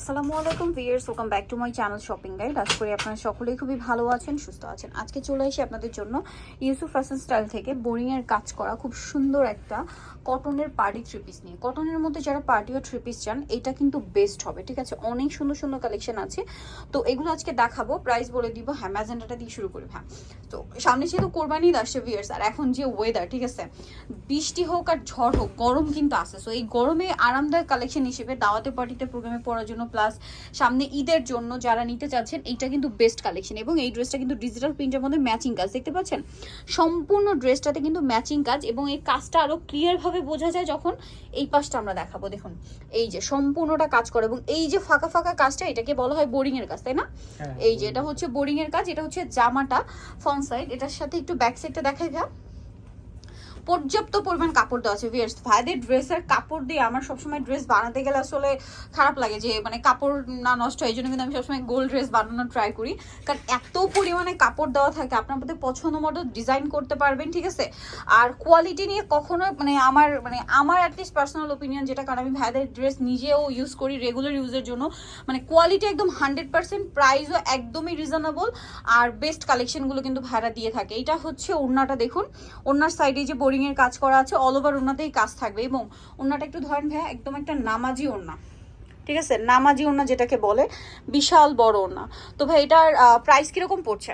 আসসালামু আলাইকুম viewers welcome back to my channel shopping guide আশা করি আপনারা সকলেই খুবই ভালো আছেন, সুস্থ আছেন। আজকে চলে এসে আপনাদের জন্য ইউসুফ ফ্যাশন স্টাইল থেকে বোরিংয়ের কাজ করা খুব সুন্দর একটা কটনের পার্টি থ্রি পিস নিয়ে। কটনের মধ্যে যারা পার্টি ও থ্রি পিস চান, এটা কিন্তু বেস্ট হবে, ঠিক আছে? অনেক সুন্দর সুন্দর কালেকশন আছে। তো এগুলো আজকে দেখাবো প্রাইস বলে দিব হ্যাঁ ম্যাজেন্ডাটা দিয়ে শুরু করি হ্যাঁ তো সামনে যেহেতু কোরবানি আসছে ভিয়ার্স আর এখন যে ওয়েদার ঠিক আছে? বৃষ্টি হোক আর ঝড় হোক, গরম কিন্তু আসে সো এই গরমে আরামদায়ক কালেকশন হিসেবে দাওয়াতে পার্টিতে প্রোগ্রামে পড়ার জন্য প্লাস সামনে ঈদের জন্য যারা নিতে চাচ্ছেন এইটা কিন্তু বেস্ট কালেকশন এবং এই ড্রেসটা কিন্তু ডিজিটাল প্রিন্টের মধ্যে ম্যাচিং কাজ। দেখতে পাচ্ছেন? সম্পূর্ণ ড্রেসটাতে কিন্তু ম্যাচিং কাজ এবং এই কাজটা আরও ক্লিয়ারভাবে বোঝা যায় যখন এই পাশটা আমরা দেখাবো। দেখুন এই যে সম্পূর্ণটা কাজ করে এবং এই যে ফাঁকা ফাঁকা কাজটা এটাকে বলা হয় বোরিং এর কাজ তাই না? হ্যাঁ, এই যে এটা হচ্ছে বোরিং এর কাজ এটা হচ্ছে জামাটা ফ্রন্ট সাইড এটার সাথে একটু ব্যাক সাইডটা দেখাই যা পর্যাপ্ত পরিমাণ কাপড় দেওয়া আছে ভিয়ার্স ভাইদের ড্রেসের কাপড় দিয়ে আমার সবসময় ড্রেস বানাতে গেলে আসলে খারাপ লাগে যে মানে কাপড় না নষ্ট হয়, এই জন্য কিন্তু আমি সবসময় গোল ড্রেস বানানোর ট্রাই করি। কারণ এত পরিমাণে কাপড় দেওয়া থাকে, আপনার মধ্যে পছন্দ মতো ডিজাইন করতে পারবেন, ঠিক আছে? আর কোয়ালিটি নিয়ে কখনো মানে আমার মানে আমার অ্যাটলিস্ট পার্সোনাল ওপিনিয়ন যেটা, কারণ আমি ভাইদের ড্রেস নিজেও ইউজ করি রেগুলার ইউজের জন্য মানে কোয়ালিটি একদম হান্ড্রেড পার্সেন্ট প্রাইসও একদমই রিজনেবল আর বেস্ট কালেকশনগুলো কিন্তু ভাড়া দিয়ে থাকে। এটা হচ্ছে ওড়নাটা দেখুন। ওড়নার সাইডে যে বোরিং এর কাজ করা আছে অল ওভার ওনাতেই কাজ থাকবে। এবং ওনাটা একটু ধরেন ভাইয়া, একদম একটা নামাজি ওনা ঠিক আছে? নামাজি ওনা যেটাকে বলে, বিশাল বড় ওনা তো ভাই, এটার প্রাইস কীরকম পড়ছে?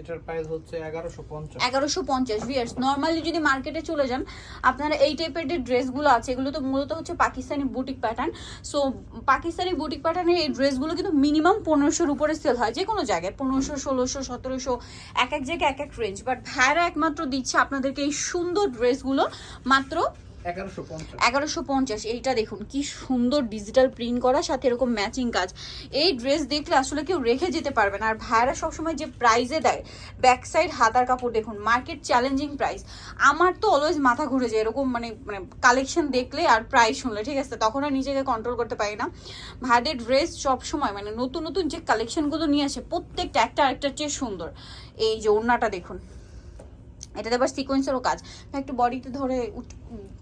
এটার প্রাইস হচ্ছে এগারোশো পঞ্চাশ। এগারোশো পঞ্চাশ ভিয়ার্স নর্মালি যদি মার্কেটে চলে যান, আপনারা এই টাইপের যে ড্রেসগুলো আছে, এগুলো তো মূলত হচ্ছে Pakistani boutique pattern so Pakistani boutique প্যাটার্নের এই ড্রেসগুলো কিন্তু মিনিমাম পনেরোশোর উপরে সেল হয়, যে কোনো জায়গায়। পনেরোশো, ষোলোশো, সতেরোশো, এক এক জায়গায় এক এক রেঞ্জ বাট ভাইরা একমাত্র দিচ্ছে আপনাদেরকে এই সুন্দর ড্রেসগুলো মাত্র এগারোশো পঞ্চাশ। এইটা দেখুন, কি সুন্দর ডিজিটাল প্রিন্ট করা, সাথে এরকম ম্যাচিং কাজ। এই ড্রেস দেখলে আসলে কেউ রেখে যেতে পারবে না। আর ভাইয়ারা সবসময় যে প্রাইজে দেয় ব্যাক সাইড হাতার কাপড় দেখুন মার্কেট চ্যালেঞ্জিং প্রাইস আমার তো অলওয়েজ মাথা ঘুরে যায়, এরকম মানে মানে কালেকশন দেখলে আর প্রাইস শুনলে, ঠিক আছে? তখন আর নিজেকে কন্ট্রোল করতে পারি না। ভাইদের ড্রেস সবসময় মানে নতুন নতুন যে কালেকশনগুলো নিয়ে আসে, প্রত্যেকটা, একটা, আরেকটার চেয়ে সুন্দর। এই যে ওড়নাটা দেখুন। এটাতে আবার সিকোয়েন্সেরও কাজ। একটু বডিতে ধরে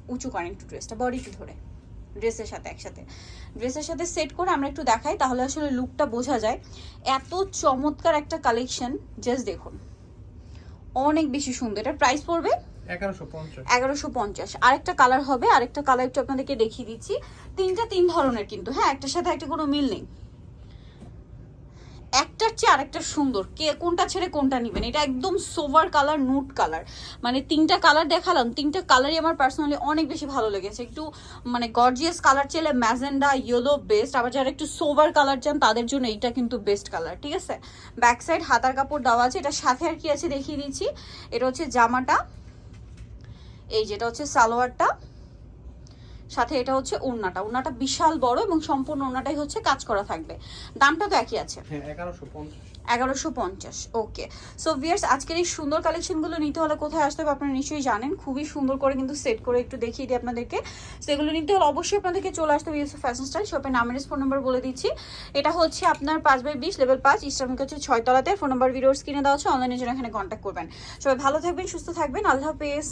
উঁচু- করেন একটু ড্রেসটা বডিতে ধরে ড্রেসের সাথে একসাথে। ড্রেসের সাথে সেট করে আমরা একটু দেখাই তাহলে আসলে লুকটা বোঝা যায়। এত চমৎকার একটা কালেকশন জাস্ট দেখুন। অনেক বেশি সুন্দর। এটার প্রাইস পড়বে? এগারোশো পঞ্চাশ। এগারোশো পঞ্চাশ। আরেকটা কালার হবে আরেকটা কালার একটু আপনাদেরকে দেখিয়ে দিচ্ছি। তিনটা তিন ধরনের কিন্তু হ্যাঁ একটার সাথে একটা কোনো মিল নেই। একটার চেয়ে আরেকটা সুন্দর। কে কোনটা ছেড়ে কোনটা নেবেন? এটা একদম সোভার কালার, নুট কালার। মানে তিনটা কালার দেখালাম, তিনটা কালারই আমার পার্সোনালি অনেক বেশি ভালো লেগেছে। একটু মানে গর্জিয়াস কালার চেলে ম্যাজেন্ডা ইয়েলো বেস্ট আবার যারা একটু সোভার কালার চান, তাদের জন্য এইটা কিন্তু বেস্ট কালার ঠিক আছে? ব্যাক সাইড হাতার কাপড় দেওয়া আছে, এটা সাথে আর কি আছে দেখিয়ে দিচ্ছি। এটা হচ্ছে জামাটা, এই যেটা হচ্ছে সালোয়ারটা। সাথে এটা হচ্ছে ওড়নাটা। ওড়নাটা বিশাল বড় এবং সম্পূর্ণ ওড়নাটাই হচ্ছে কাজ করা থাকবে। দামটা তো একই আছে। হ্যাঁ এগারোশো পঞ্চাশ। এগারোশো পঞ্চাশ ওকে। সো ভিয়ার্স আজকের এই সুন্দর কালেকশনগুলো নিতে হলে কোথায় আসতে হবে আপনারা নিশ্চয়ই জানেন। খুবই সুন্দর করে কিন্তু সেট করে একটু দেখিয়ে দিই আপনাদেরকে। সেগুলো নিতে হলে অবশ্যই আপনাদেরকে চলে আসতে হবে ইউসুফ ফ্যাশন স্টাইল শপের নামের ফোন নাম্বার বলে দিচ্ছি। এটা হচ্ছে আপনার পাঁচ বাই বিশ লেভেল পাঁচ ইস্টার্মিক হচ্ছে ছয়তলাতে ফোন নাম্বার ভিডিওর স্ক্রিনে দেওয়া আছে। অনলাইনের জন্য এখানে কন্ট্যাক্ট করবেন। সবাই ভালো থাকবেন সুস্থ থাকবেন। আল্লাহ হাফেজ।